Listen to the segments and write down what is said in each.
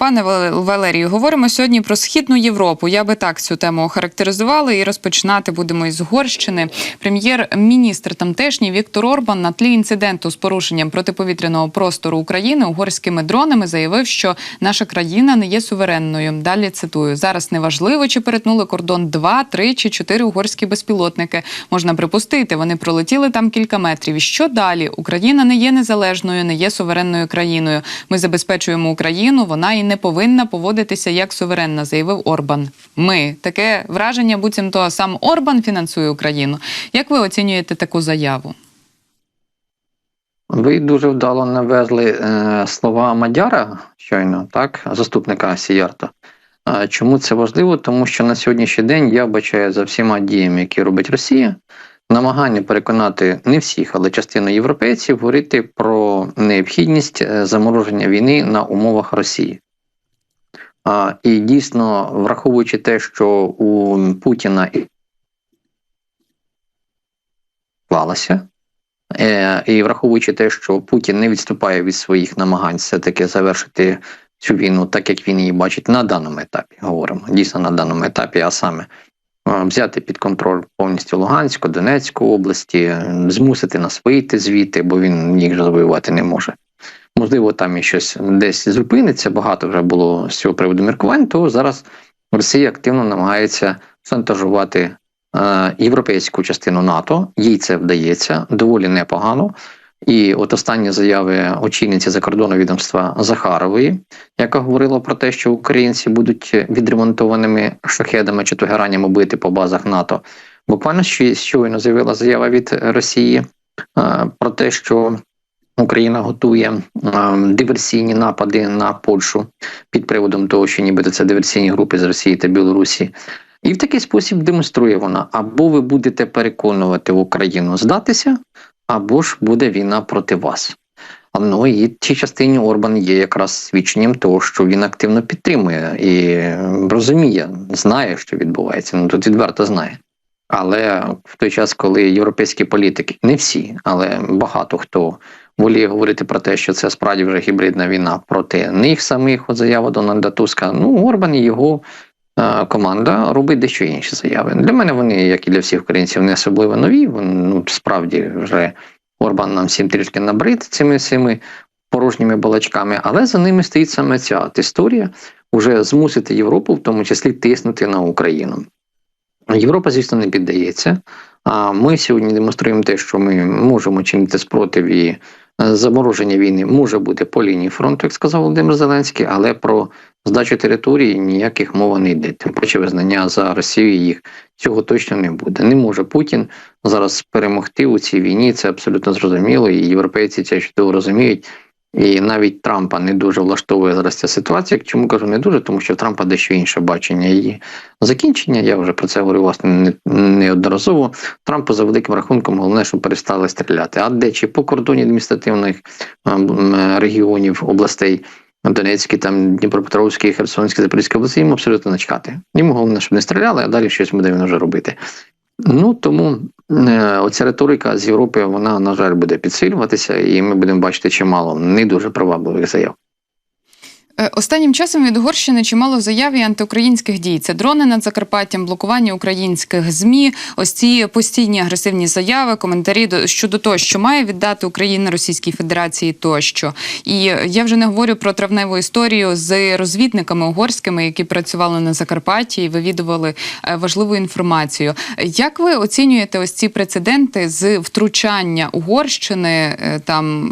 Пане Вал- Валерію, говоримо сьогодні про східну Європу. Я би так цю тему охарактеризувала і розпочинати будемо із Угорщини. Прем'єр-міністр тамтешній Віктор Орбан на тлі інциденту з порушенням протиповітряного простору України угорськими дронами заявив, що наша країна не є суверенною. Далі цитую: зараз неважливо, чи перетнули кордон два, три чи чотири угорські безпілотники. Можна припустити, вони пролетіли там кілька метрів. Що далі? Україна не є незалежною, не є суверенною країною. Ми забезпечуємо Україну. Вона і не повинна поводитися як суверенна, заявив Орбан. Ми таке враження, буцімто сам Орбан фінансує Україну. Як ви оцінюєте таку заяву? Ви дуже вдало навезли е, слова Мадяра щойно, так, заступника Сіярта. Е, чому це важливо? Тому що на сьогоднішній день я бачаю за всіма діями, які робить Росія, намагання переконати не всіх, але частину європейців говорити про необхідність е, замороження війни на умовах Росії. І дійсно, враховуючи те, що у Путіна і склалася, Е, І враховуючи те, що Путін не відступає від своїх намагань все-таки завершити цю війну, так як він її бачить на даному етапі, говоримо, дійсно на даному етапі, а саме е, взяти під контроль повністю Луганську, Донецьку області, змусити нас вийти звідти, бо він їх завоювати не може. Можливо, там і щось десь зупиниться, багато вже було з цього приводу міркувань, то зараз Росія активно намагається шантажувати е, європейську частину НАТО. Їй це вдається доволі непогано. І от останні заяви очільниці закордонного відомства Захарової, яка говорила про те, що українці будуть відремонтованими шахедами чи тугеранями бити по базах НАТО. Буквально щойно з'явила заява від Росії е, про те, що Україна готує е, диверсійні напади на Польщу під приводом того, що нібито це диверсійні групи з Росії та Білорусі. І в такий спосіб демонструє вона: або ви будете переконувати Україну здатися, або ж буде війна проти вас. Ну і в цій частині Орбан є якраз свідченням того, що він активно підтримує і розуміє, знає, що відбувається. Ну тут відверто знає. Але в той час, коли європейські політики, не всі, але багато хто воліє говорити про те, що це справді вже гібридна війна проти них самих, от заява Дональда Туска. Ну, Орбан і його е, команда робить дещо інші заяви. Для мене вони, як і для всіх українців, не особливо нові. Вони, ну, справді вже Орбан нам всім трішки набрид цими цими порожніми балачками, але за ними стоїть саме ця історія вже змусити Європу, в тому числі тиснути на Україну. Європа, звісно, не піддається. А ми сьогодні демонструємо те, що ми можемо чинити спротив і е, замороження війни може бути по лінії фронту, як сказав Володимир Зеленський, але про здачу території ніяких мова не йде. Тим паче визнання за Росію їх цього точно не буде. Не може Путін зараз перемогти у цій війні. Це абсолютно зрозуміло, і європейці це чудово розуміють. І навіть Трампа не дуже влаштовує зараз ця ситуація. Чому кажу не дуже, тому що в Трампа дещо інше бачення її закінчення. Я вже про це говорю власне не- неодноразово. Трампу за великим рахунком головне, щоб перестали стріляти. А де чи по кордоні адміністративних ем, регіонів областей Донецький, там Дніпропетровський, Херсонський, Запорізький області, їм абсолютно начхати. Йому головне, щоб не стріляли, а далі щось буде він вже робити. Ну тому е, оця риторика з Європи, вона, на жаль, буде підсилюватися, і ми будемо бачити чимало не дуже привабливих заяв. Е, Останнім часом від Угорщини чимало заяв і антиукраїнських дій. Це дрони над Закарпаттям, блокування українських змі. Ось ці постійні агресивні заяви, коментарі до- щодо того, що має віддати Україна Російській Федерації тощо. І я вже не говорю про травневу історію з розвідниками угорськими, які працювали на Закарпатті і вивідували е, важливу інформацію. Як ви оцінюєте ось ці прецеденти з втручання Угорщини е, там?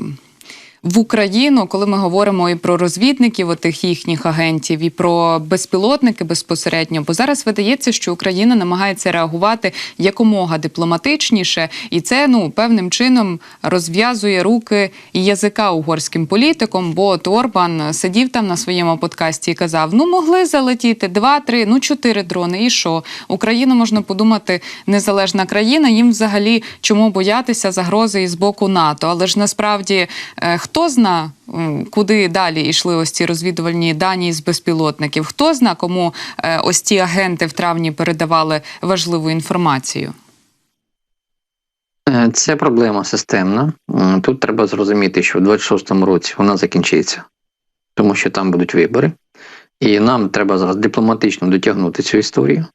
В Україну, коли ми говоримо і про розвідників, отих їхніх агентів, і про безпілотники безпосередньо, бо зараз видається, що Україна намагається реагувати якомога дипломатичніше, і це ну певним чином розв'язує руки і язика угорським політикам. Бо от Орбан сидів там на своєму подкасті і казав: ну могли залетіти два, три, ну чотири дрони. І що Україна можна подумати незалежна країна. Їм взагалі чому боятися загрози із боку НАТО, але ж насправді е, хто зна, куди далі йшли ось ці розвідувальні дані з безпілотників? Хто зна, кому е, ось ці агенти в травні передавали важливу інформацію? Е, Це проблема системна. Тут треба зрозуміти, що в 26-му році вона закінчиться, тому що там будуть вибори, і нам треба зараз дипломатично дотягнути цю історію.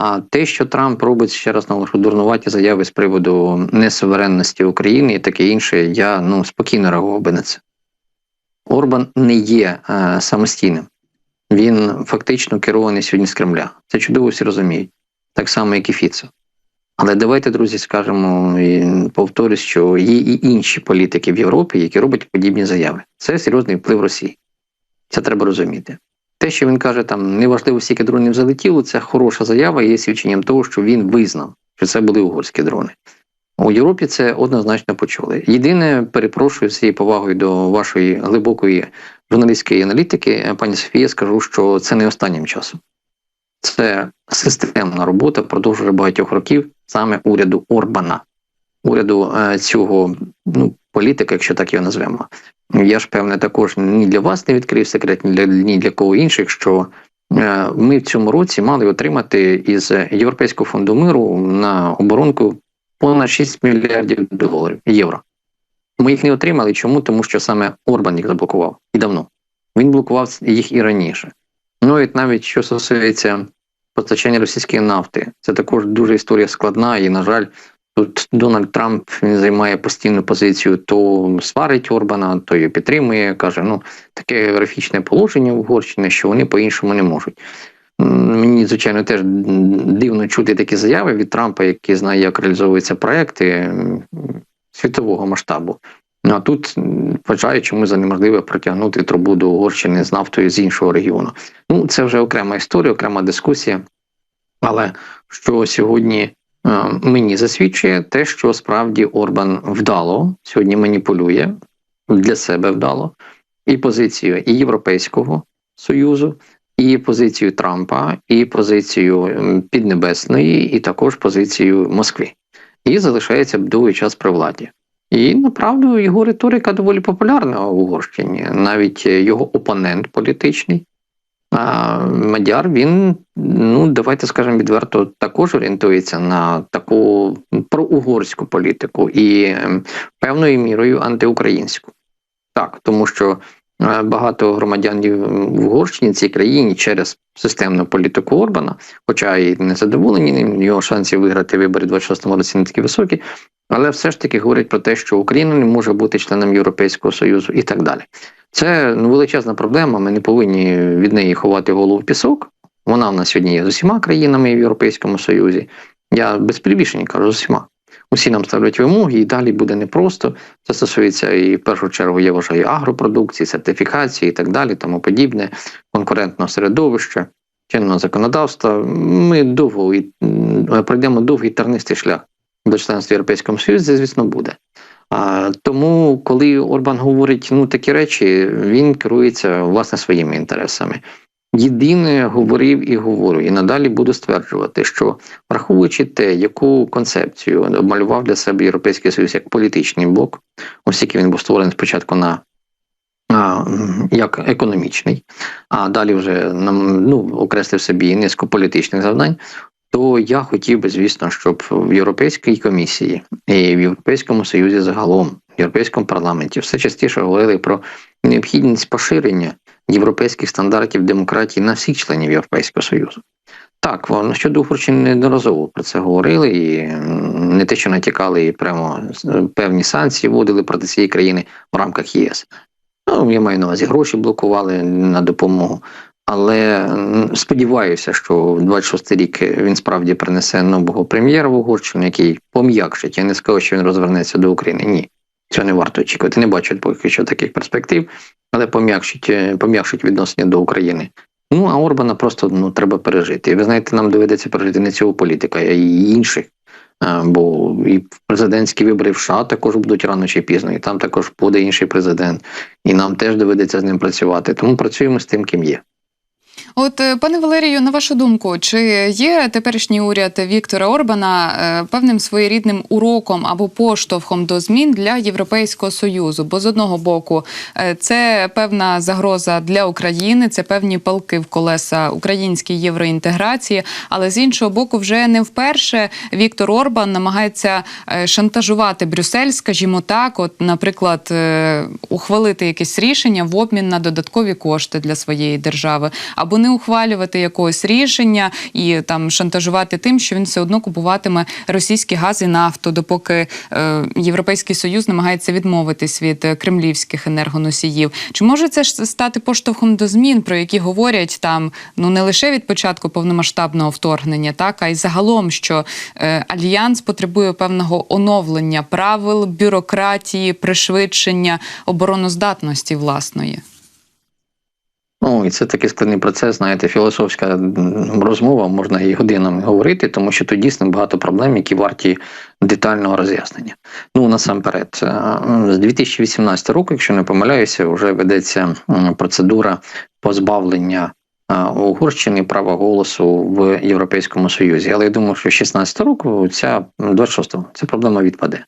А те, що Трамп робить ще раз наголошу дурнуваті заяви з приводу несуверенності України і таке інше, я ну спокійно реагував би на це. Орбан не є е, самостійним. Він фактично керований сьогодні з Кремля. Це чудово всі розуміють, так само, як і Фіцо. Але давайте, друзі, скажемо і повторюсь, що є і інші політики в Європі, які роблять подібні заяви. Це серйозний вплив Росії. Це треба розуміти. Те, що він каже, там неважливо, скільки дронів залетіло, це хороша заява є свідченням того, що він визнав, що це були угорські дрони. У Європі це однозначно почули. Єдине, перепрошую з цією повагою до вашої глибокої журналістської аналітики, пані Софія, скажу, що це не останнім часом. Це системна робота впродовж вже багатьох років саме уряду Орбана, уряду е, цього ну, політика, якщо так його назвемо. Я ж певне також ні для вас не відкрив секрет, ні для ні для кого інших, що е, ми в цьому році мали отримати із Європейського фонду миру на оборонку понад 6 мільярдів доларів євро. Ми їх не отримали. Чому? Тому що саме Орбан їх заблокував і давно. Він блокував їх і раніше. Ну і навіть що стосується постачання російської нафти, це також дуже історія складна, і, на жаль, тут Дональд Трамп він займає постійну позицію, то сварить Орбана, то його підтримує, каже, ну таке географічне положення в Угорщині, що вони по-іншому не можуть. Мені, звичайно, теж дивно чути такі заяви від Трампа, який знає, як реалізовуються проекти світового масштабу. Ну, а тут вважаю, чому за неможливе протягнути трубу до Угорщини з нафтою з іншого регіону. Ну, це вже окрема історія, окрема дискусія. Але що сьогодні мені засвідчує те, що справді Орбан вдало сьогодні маніпулює для себе вдало і позицію і Європейського Союзу, і позицію Трампа, і позицію Піднебесної, і також позицію Москви. І залишається довгий час при владі. І направду його риторика доволі популярна в Угорщині. Навіть е, його опонент політичний. А Мадяр, він, ну давайте скажемо відверто, також орієнтується на таку проугорську політику і ем, певною мірою антиукраїнську. Так, тому що е, багато громадян в Угорщині цій країні через системну політику Орбана, хоча і не задоволені ним, його шансів виграти вибори в 26-му році не такі високі, але все ж таки говорять про те, що Україна не може бути членом Європейського Союзу і так далі. Це величезна проблема. Ми не повинні від неї ховати голову в пісок. Вона в нас сьогодні є з усіма країнами в Європейському Союзі. Я без перебільшення кажу з усіма. Усі нам ставлять вимоги, і далі буде непросто. Це стосується і в першу чергу, я вважаю, агропродукції, сертифікації і так далі, тому подібне, конкурентного середовища, чинного законодавства. Ми довго пройдемо довгий тернистий шлях до членства в Європейському Союзі, звісно, буде. А, тому, коли Орбан говорить ну такі речі, він керується власне своїми інтересами. Єдине говорив і говорю, і надалі буду стверджувати, що враховуючи те, яку концепцію обмалював для себе Європейський Союз як політичний блок, оскільки він був створений спочатку на як економічний, а далі вже ну, окреслив собі низку політичних завдань, то я хотів би, звісно, щоб в Європейській комісії і в Європейському Союзі загалом, в Європейському парламенті все частіше говорили про необхідність поширення європейських стандартів демократії на всіх членів Європейського Союзу. Так, воно щодо Угорщини неодноразово про це говорили, і не те, що натякали, і прямо е, певні санкції вводили проти цієї країни в рамках ЄС. Ну, я маю на увазі гроші блокували на допомогу. Але сподіваюся, що 26 рік він справді принесе нового прем'єра в Угорщину, який пом'якшить. Я не скажу, що він розвернеться до України. Ні, цього не варто очікувати. Не бачу поки що таких перспектив, але пом'якшить, е, пом'якшить відношення до України. Ну а Орбана просто ну треба пережити. І ви знаєте, нам доведеться пережити не цього політика, а й інших. Бо і президентські вибори в США також будуть рано чи пізно, і там також буде інший президент, і нам теж доведеться з ним працювати. Тому працюємо з тим, ким є. От, е, пане Валерію, на вашу думку, чи є теперішній уряд Віктора Орбана е, певним своєрідним уроком або поштовхом до змін для Європейського союзу? Бо з одного боку, е, це певна загроза для України, це певні палки в колеса українській євроінтеграції. Але з іншого боку, вже не вперше Віктор Орбан намагається шантажувати Брюссель, скажімо так, от, наприклад, ухвалити якесь рішення в обмін на додаткові кошти для своєї держави, або не ухвалювати якогось рішення і там шантажувати тим, що він все одно купуватиме російський газ і нафту, допоки е, Європейський Союз намагається відмовитись від е, кремлівських енергоносіїв. Чи може це ж стати поштовхом до змін, про які говорять там ну не лише від початку повномасштабного вторгнення, так а й загалом, що е, альянс потребує певного оновлення правил, бюрократії, пришвидшення обороноздатності власної? Ну, і це такий складний процес, знаєте, філософська розмова, можна і годинами говорити, тому що тут дійсно багато проблем, які варті детального роз'яснення. Ну, насамперед, е, з 2018 року, якщо не помиляюся, вже ведеться процедура позбавлення е, Угорщини права голосу в Європейському Союзі. Але я думаю, що 16 року, ця 26-го, ця проблема відпаде.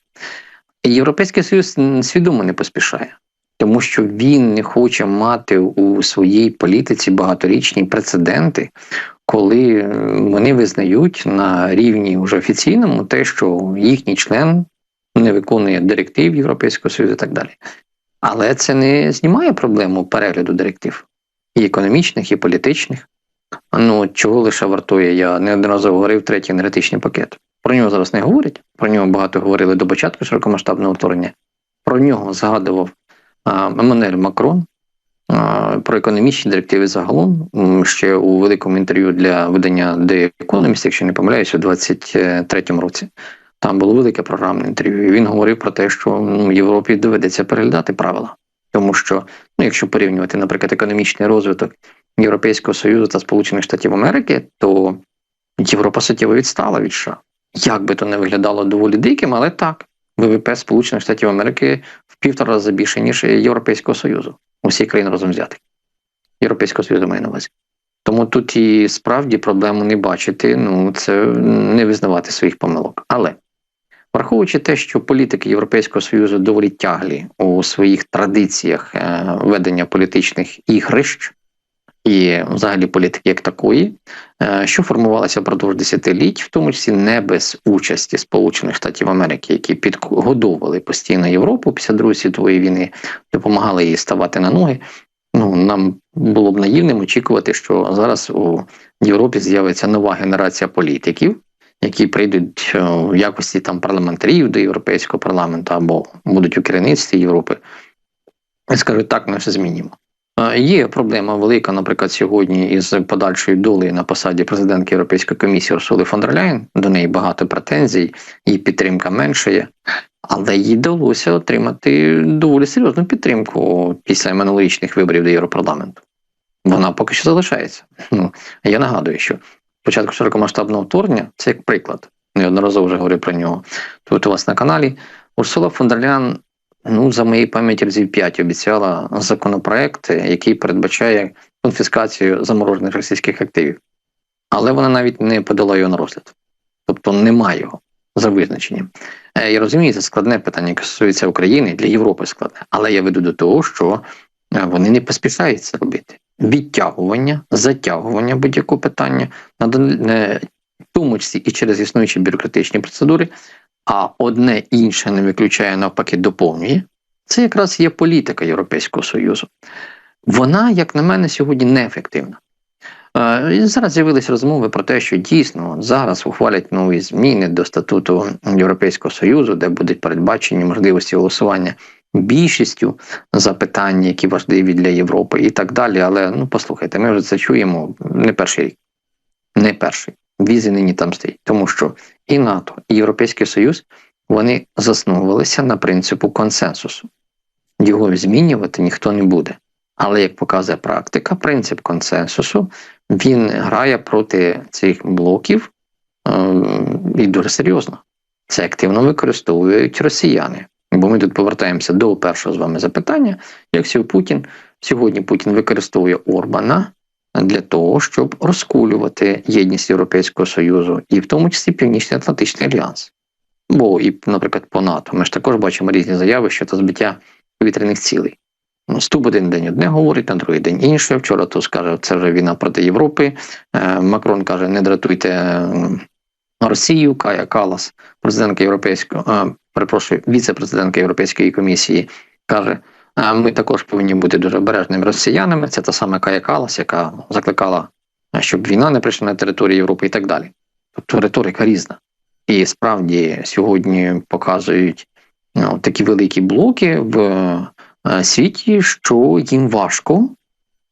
Європейський Союз свідомо не поспішає тому що він не хоче мати у своїй політиці багаторічні прецеденти, коли е, вони визнають на рівні вже офіційному те, що їхній член не виконує директив Європейського Союзу і так далі. Але це не знімає проблему перегляду директив і економічних, і політичних. Ну чого лише вартує, я неодноразово говорив третій енергетичний пакет. Про нього зараз не говорять. Про нього багато говорили до початку широкомасштабного вторгнення. Про нього згадував Еммануель Макрон про економічні директиви загалом ще у великому інтерв'ю для видання The Economist, якщо не помиляюся, у 23-му році. Там було велике програмне інтерв'ю. Він говорив про те, що Європі доведеться переглядати правила, тому що, ну, якщо порівнювати, наприклад, економічний розвиток Європейського Союзу та Сполучених Штатів Америки, то Європа суттєво відстала від США. Як би то не виглядало доволі диким, але так. ВВП Сполучених Штатів Америки півтора рази більше, ніж Європейського Союзу. Усі країни разом взяти. Європейського Союзу має на увазі. Тому тут і справді проблему не бачити, ну це не визнавати своїх помилок. Але враховуючи те, що політики Європейського Союзу доволі тяглі у своїх традиціях е, ведення політичних ігрищ і взагалі політики як такої, е, що формувалася впродовж десятиліть, в тому числі не без участі Сполучених Штатів Америки, які підгодовували постійно Європу після Другої світової війни, допомагали їй ставати на ноги. Ну нам було б наївним очікувати, що зараз у Європі з'явиться нова генерація політиків, які прийдуть е, в якості там парламентарів до європейського парламенту або будуть у керівництві Європи. І скажуть, так, ми все змінимо. Є проблема велика, наприклад, сьогодні із подальшою долею на посаді президентки Європейської комісії Урсули фон дер Ляєн. До неї багато претензій, її підтримка меншає, але їй вдалося отримати доволі серйозну підтримку після минулорічних виборів до Європарламенту. Вона поки що залишається. Ну, я нагадую, що початку широкомасштабного вторгнення це як приклад. Неодноразово вже говорив про нього. Тут у вас на каналі Урсула фон дер Ляєн Ну, за моєю пам'яті разів 5 обіцяла законопроект, який передбачає конфіскацію заморожених російських активів. Але вона навіть не подала його на розгляд. Тобто немає його за визначенням. Е, Я розумію, це складне питання, яке стосується України, для Європи складне. Але я веду до того, що е, вони не поспішають це робити. Відтягування, затягування будь-якого питання, в тому числі і через існуючі бюрократичні процедури, а одне інше не виключає навпаки доповнює, це якраз є політика Європейського Союзу. Вона, як на мене, сьогодні неефективна. Е, Зараз з'явилися розмови про те, що дійсно зараз ухвалять нові зміни до статуту Європейського Союзу, де будуть передбачені можливості голосування більшістю за питання, які важливі для Європи, і так далі. Але ну послухайте, ми вже це чуємо не перший рік, не перший. Візи нині там стоїть, тому що і НАТО, і Європейський Союз вони засновувалися на принципу консенсусу. Його змінювати ніхто не буде. Але як показує практика, принцип консенсусу він грає проти цих блоків е, і дуже серйозно. Це активно використовують росіяни. Бо ми тут повертаємося до першого з вами запитання. Як Путін сьогодні Путін використовує Орбана для того, щоб розкулювати єдність Європейського Союзу і в тому числі Північно-Атлантичний альянс. Бо і, наприклад, по НАТО ми ж також бачимо різні заяви щодо збиття повітряних цілей. Ступ один день одне говорить, на другий день інше. Вчора то скаже, це вже війна проти Європи. Е, Макрон каже, не дратуйте е, Росію. Кая Калас, президентка Європейського, е, перепрошую, віце-президентка Європейської комісії, каже, «Е, ми також повинні бути дуже обережними росіянами. Це та сама Кая Калас, яка закликала, щоб війна не прийшла на територію Європи і так далі. Тобто риторика різна. І справді сьогодні показують ну, такі великі блоки в е, світі, що їм важко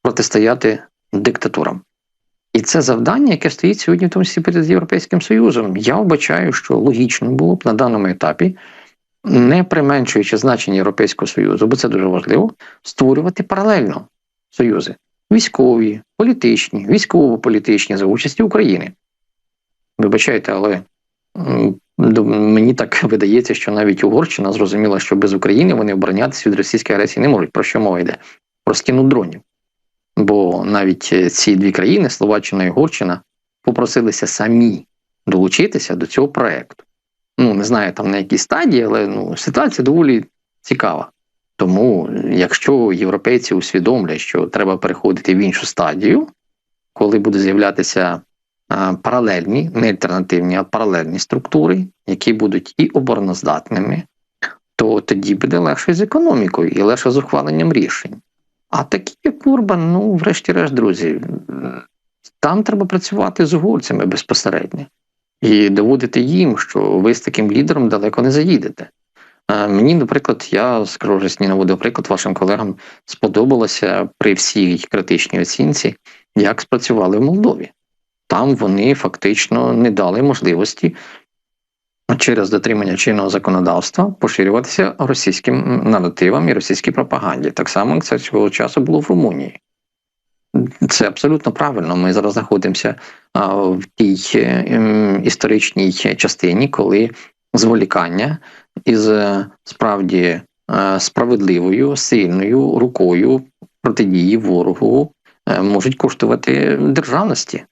протистояти диктатурам. І це завдання, яке стоїть сьогодні, в тому числі перед Європейським Союзом. Я вбачаю, що логічно було б на даному етапі, не применшуючи значення Європейського Союзу, бо це дуже важливо, створювати паралельно союзи військові, політичні, військово-політичні за участі України. Вибачайте, але мені так видається, що навіть Угорщина зрозуміла, що без України вони оборонятися від російської агресії не можуть. Про що мова йде? Про стіну дронів. Бо навіть е, ці дві країни, Словаччина і Угорщина, попросилися самі долучитися до цього проекту. Ну, не знаю там на якій стадії, але ну, ситуація доволі цікава. Тому, якщо європейці усвідомлять, що треба переходити в іншу стадію, коли будуть з'являтися паралельні, не альтернативні, а паралельні структури, які будуть і обороноздатними, то тоді буде легше з економікою і легше з ухваленням рішень. А такі, як Урбан, ну, врешті-решт, друзі, там треба працювати з угорцями безпосередньо і доводити їм, що ви з таким лідером далеко не заїдете. Мені, наприклад, я скажу вже сні наводив приклад вашим колегам, сподобалося при всій критичній оцінці, як спрацювали в Молдові. Там вони фактично не дали можливості через дотримання чинного законодавства поширюватися російським наративам і російській пропаганді. Так само це свого часу було в Румунії. Це абсолютно правильно. Ми зараз знаходимося в тій е, історичній частині, коли зволікання із е, справді е, справедливою, сильною рукою протидії ворогу можуть коштувати державності.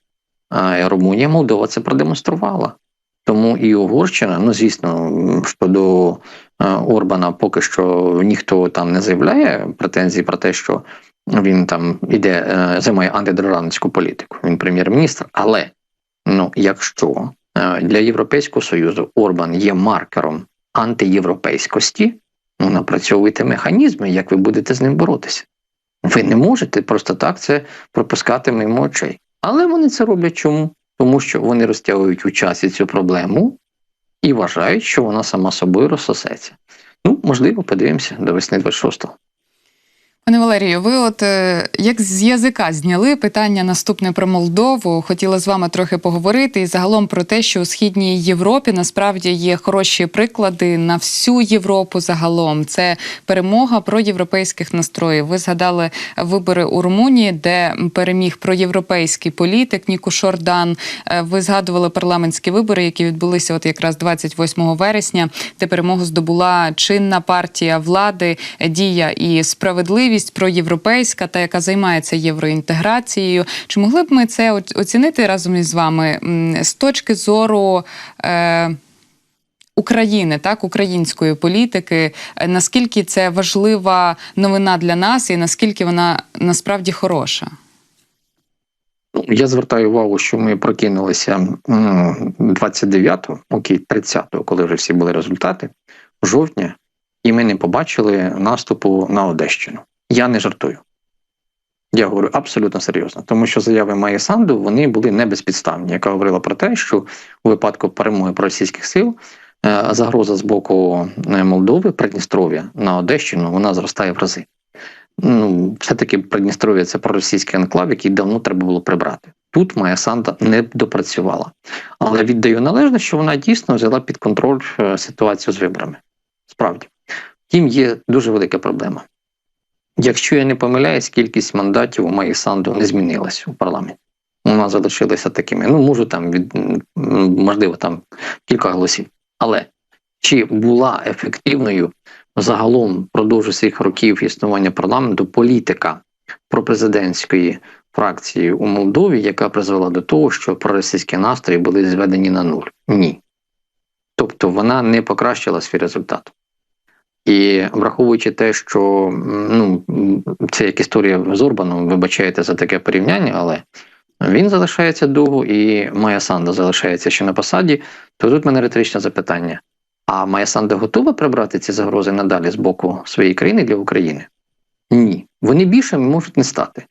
Румунія, Молдова це продемонструвала. Тому і Угорщина, ну звісно, щодо Орбана поки що ніхто там не заявляє претензій про те, що він там іде, е, займає антидержавницьку політику. Він прем'єр-міністр. Але ну, якщо е, для Європейського Союзу Орбан є маркером антиєвропейськості, ну напрацьовуйте механізми, як ви будете з ним боротися. Ви не можете просто так це пропускати мимо очей. Але вони це роблять чому? Тому що вони розтягують у часі цю проблему і вважають, що вона сама собою розсосеться. Ну, можливо, подивимося до весни 26-го. Пане Валерію, ви от е, як з язика зняли питання наступне про Молдову. Хотіла з вами трохи поговорити і загалом про те, що у східній Європі насправді є хороші приклади на всю Європу. Загалом це перемога проєвропейських настроїв. Ви згадали вибори у Румунії, де переміг проєвропейський політик Ніку Шордан. Е, Ви згадували парламентські вибори, які відбулися от якраз 28 вересня, де перемогу здобула чинна партія влади Дія і справедливість проєвропейська, та яка займається євроінтеграцією. Чи могли б ми це оцінити разом із вами з точки зору? Е- України, так, української політики, е, наскільки це важлива новина для нас, і наскільки вона насправді хороша? Ну, я звертаю увагу, що ми прокинулися м, 29-го, окей, 30-го, коли вже всі були результати, жовтня, і ми не побачили наступу на Одещину. Я не жартую. Я говорю абсолютно серйозно, тому що заяви Майї Санду вони були не безпідставні, яка говорила про те, що у випадку перемоги російських сил е, загроза з боку е, Молдови, Придністров'я на Одещину, вона зростає в рази. Ну, все-таки Придністров'я це проросійський анклав, який давно треба було прибрати. Тут Майя Санта не допрацювала. Але віддаю належне, що вона дійсно взяла під контроль е, ситуацію з виборами. Справді. Втім, є дуже велика проблема. Якщо я не помиляюсь, кількість мандатів у Майї Санду не змінилась у парламенті. Вона залишилася такими. Ну, можу там від можливо там кілька голосів. Але чи була ефективною загалом впродовж усіх років існування парламенту політика пропрезидентської фракції у Молдові, яка призвела до того, що проросійські настрої були зведені на нуль. Ні. Тобто вона не покращила свій результат. І враховуючи те, що ну, це як історія з Орбаном, вибачаєте за таке порівняння, але він залишається довго і Майя Санда залишається ще на посаді, то тут мене риторичне запитання. А Майя Санда готова прибрати ці загрози надалі з боку своєї країни для України? Ні. Вони більшими можуть не стати.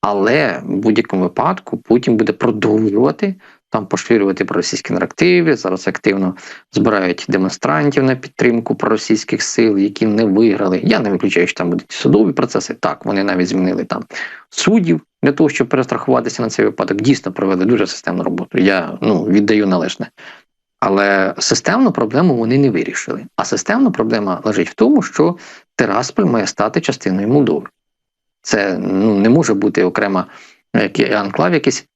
Але в будь-якому випадку Путін буде продовжувати там поширювати проросійські наративи. Зараз активно збирають демонстрантів на підтримку проросійських сил, які не виграли. Я не виключаю, що там будуть судові процеси. Так, вони навіть змінили там суддів для того, щоб перестрахуватися на цей випадок. Дійсно провели дуже системну роботу. Я ну віддаю належне. Але системну проблему вони не вирішили. А системна проблема лежить в тому, що Тирасполь має стати частиною Молдови. Це ну, не може бути окрема анклав якийсь,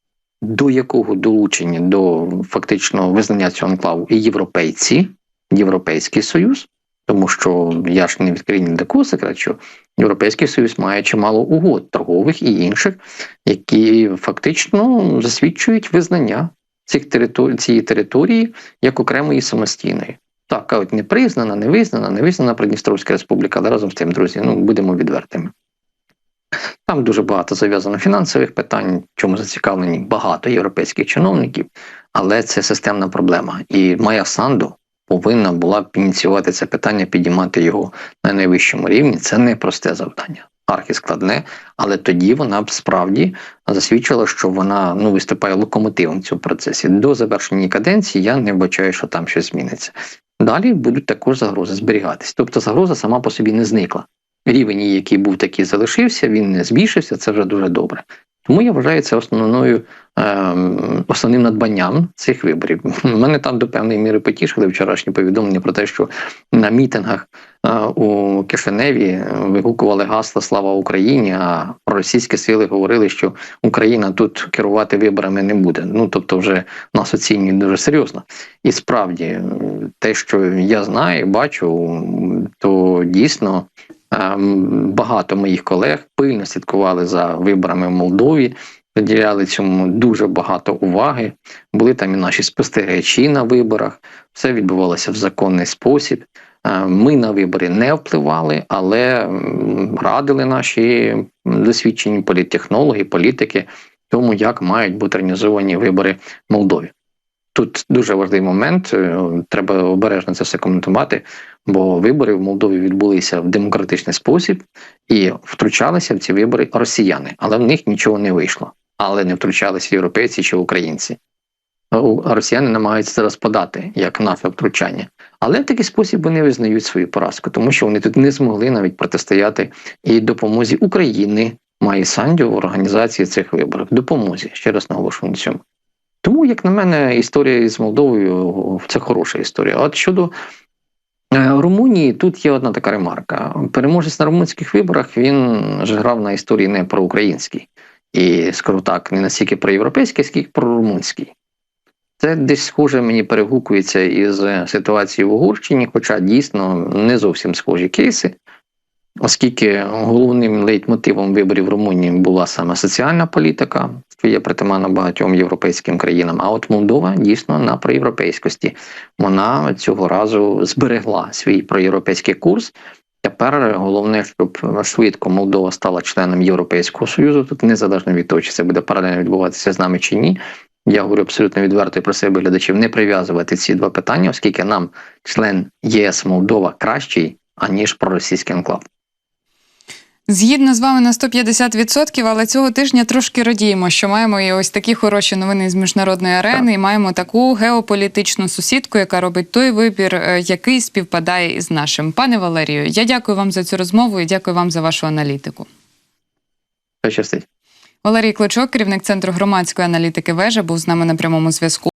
до якого долучені до фактично визнання цього анклаву і європейці, Європейський Союз, тому що я ж не відкрию ні для секрет, Європейський Союз має чимало угод торгових і інших, які фактично засвідчують визнання цих територій, цієї території як окремої самостійної. Так, кажуть, не признана, не визнана, не визнана Придністровська республіка, але разом з тим, друзі, ну будемо відвертими. Там дуже багато зав'язано фінансових питань, чому зацікавлені багато європейських чиновників, але це системна проблема. І Майя Санду повинна була б ініціювати це питання, підіймати його на найвищому рівні. Це не просте завдання, архіскладне, але тоді вона б справді засвідчила, що вона ну виступає локомотивом в цьому процесі. До завершення каденції я не вбачаю, що там щось зміниться. Далі будуть також загрози зберігатись. Тобто загроза сама по собі не зникла. Рівень, який був такий, залишився, він не збільшився, це вже дуже добре. Тому я вважаю це основною ем, основним надбанням цих виборів. Мене там до певної міри потішили вчорашні повідомлення про те, що на мітингах е, у Кишиневі вигукували гасла Слава Україні! А російські сили говорили, що Україна тут керувати виборами не буде. Ну тобто, вже нас оцінюють дуже серйозно. І справді, те, що я знаю, бачу, то дійсно. Ем, Багато моїх колег пильно слідкували за виборами в Молдові, приділяли цьому дуже багато уваги. Були там і наші спостерігачі на виборах. Все відбувалося в законний спосіб. Е, Ми на вибори не впливали, але радили наші досвідчені політтехнологи, політики тому, як мають бути організовані вибори в Молдові. Тут дуже важливий момент, е, треба обережно це все коментувати, бо вибори в Молдові відбулися в демократичний спосіб і втручалися в ці вибори росіяни, але в них нічого не вийшло. Але не втручалися європейці чи українці. Росіяни намагаються це розпадати як наше втручання. Але в такий спосіб вони визнають свою поразку, тому що вони тут не змогли навіть протистояти і допомозі України має Сандю в організації цих виборів. Допомозі, ще раз наголошую на цьому. Тому, як на мене, історія з Молдовою це хороша історія. От щодо е, Румунії, тут є одна така ремарка. Переможець на румунських виборах він ж грав на історії не про український. І скажу так, не настільки про європейський, скільки про румунський. Це десь схоже мені перегукується із ситуацією в Угорщині, хоча дійсно не зовсім схожі кейси, оскільки головним лейтмотивом виборів Румунії була саме соціальна політика, що є притаманна багатьом європейським країнам. А от Молдова дійсно на проєвропейськості. Вона цього разу зберегла свій проєвропейський курс. Тепер головне, щоб швидко Молдова стала членом Європейського Союзу, тут незалежно від того, чи це буде паралельно відбуватися з нами чи ні. Я говорю абсолютно відверто і про себе глядачів не прив'язувати ці два питання, оскільки нам член ЄС Молдова кращий, аніж проросійський анклав. Згідно з вами на 150%, але цього тижня трошки радіємо, що маємо і ось такі хороші новини з міжнародної арени, і маємо таку геополітичну сусідку, яка робить той вибір, е, який співпадає із нашим. Пане Валерію, я дякую вам за цю розмову і дякую вам за вашу аналітику. Щастить. Валерій Клочок, керівник центру громадської аналітики вежа, був з нами на прямому зв'язку.